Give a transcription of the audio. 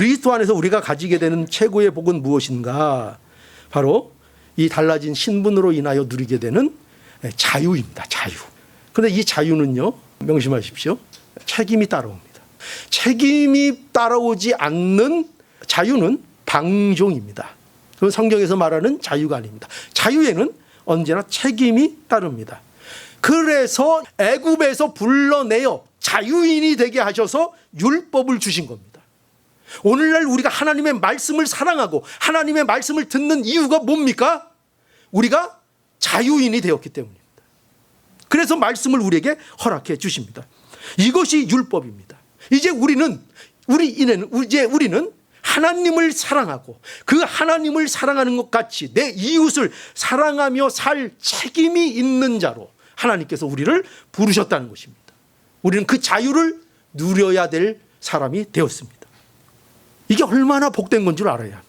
그리스도 안에서 우리가 가지게 되는 최고의 복은 무엇인가? 바로 이 달라진 신분으로 인하여 누리게 되는 자유입니다. 자유. 그런데 이 자유는요, 명심하십시오. 책임이 따라옵니다. 책임이 따라오지 않는 자유는 방종입니다. 그건 성경에서 말하는 자유가 아닙니다. 자유에는 언제나 책임이 따릅니다. 그래서 애굽에서 불러내어 자유인이 되게 하셔서 율법을 주신 겁니다. 오늘날 우리가 하나님의 말씀을 사랑하고 하나님의 말씀을 듣는 이유가 뭡니까? 우리가 자유인이 되었기 때문입니다. 그래서 말씀을 우리에게 허락해 주십니다. 이것이 율법입니다. 이제 우리는 우리 인해는 이제 우리는 하나님을 사랑하고 그 하나님을 사랑하는 것 같이 내 이웃을 사랑하며 살 책임이 있는 자로 하나님께서 우리를 부르셨다는 것입니다. 우리는 그 자유를 누려야 될 사람이 되었습니다. 이게 얼마나 복된 건 줄 알아야.